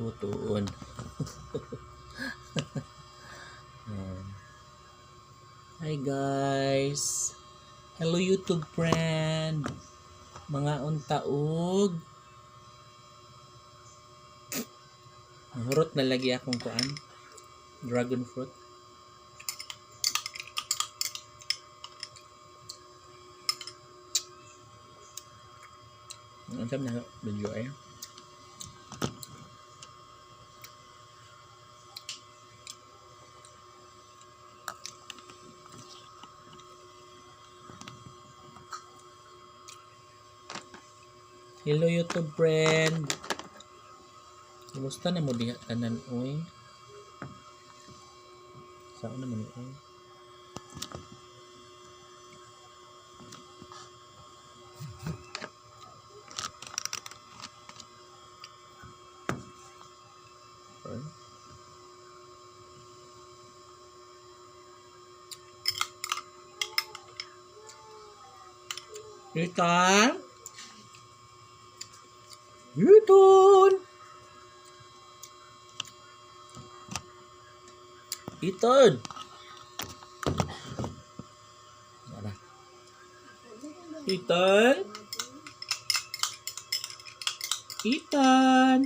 butuon. Ayan. Hi guys. Hello YouTube friend. Mga untaog. Hurot na lagi akong kuan. Dragon fruit. Ang sarap na video ay. Hello YouTube friend. Kumusta na mo diha tanan oy? Saan naman oy? Oy. Ethan? Ethan? Ethan? Wala. Ethan? Ethan?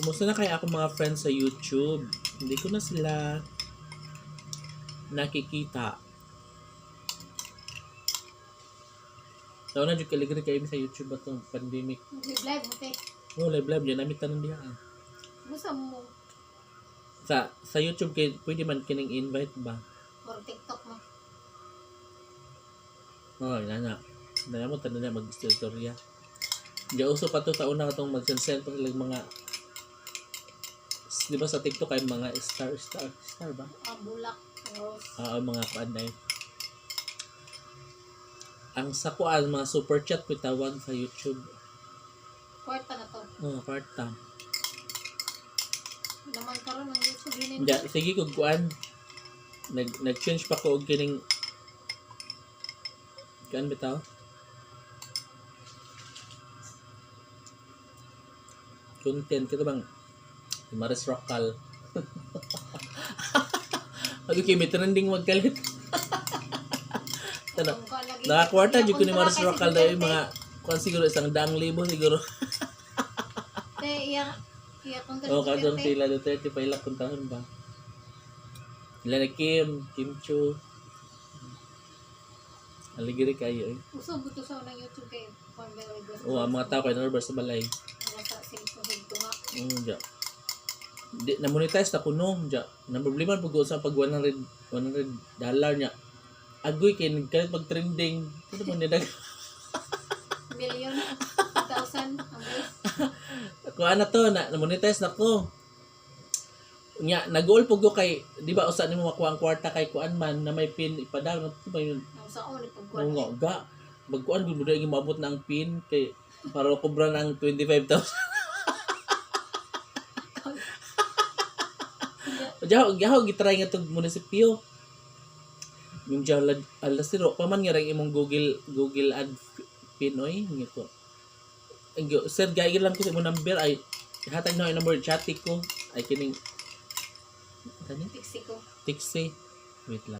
Kumusta na kaya ako mga friends sa YouTube? Hindi ko na sila nakikita. Taon na dyan kaligri kayo sa YouTube ba itong pandemic? Live mo, te. Oh, live live dyan. Namit tanong diya. ah. Gusto mo. Sa sa YouTube kay pwede man kining invite ba? Or TikTok mo. Oh, ina na. Dala mo tanong na mag-istorya. Di uso pa to sa una katong mag-send pa mga di ba sa TikTok ay mga star star star ba? Ang bulak. Rose. Ah, mga kuanay. Ang sa kuan mga super chat ko tawag sa YouTube. Kwarta na to. Oh, kwarta. Naman karon ng YouTube yun Ja, sige kog kuan. Nag nag-change pa ko og kining kan bitaw? Content kita bang Maris Rockal. Ako kay may trending magkalit. Tana, Nakakwarta jud ko ni Maris Rockal dahil mga kuan siguro isang daang libo siguro. Te, iya. Iya kung oh, kadong sila Duterte pa ilang kung taon ba? Sila na Kim, Kim Chu. Aligiri kayo eh. Uso buto sa unang YouTube kay Juan Velasquez. Oo, ang mga tao kayo na sa balay. Mga sa simple nga. Oo, ja. Di, na-monetize na kuno, ja. Na problema pag sa pag 100, 100 dollar niya. Agoy kay nagkalit pag trending. Ano mo nilag? Million. Thousand. Ang bilis. Kuha na to, na, na-monetize na ko. Nya, nag-goal po ko kay, di ba, usa ni mo makuha ang kwarta kay kuan man na may pin ipadal. Ano ba yun? Ang sa ako, Oo nipagkuhan. nga, ga. Magkuan, gusto na yung maabot ng pin kay para kubra ng 25,000. Jaho, jaho, gitry nga itong munisipyo. Yung jaho, alas tiro, paman nga rin imong Google, Google ad Pinoy. Nga ko. Sir, gaya lang ko sa imong number, ay, hatag na number, chat ko. Ay, kining, ano? Tiksi ko. Tixi. Wait lang.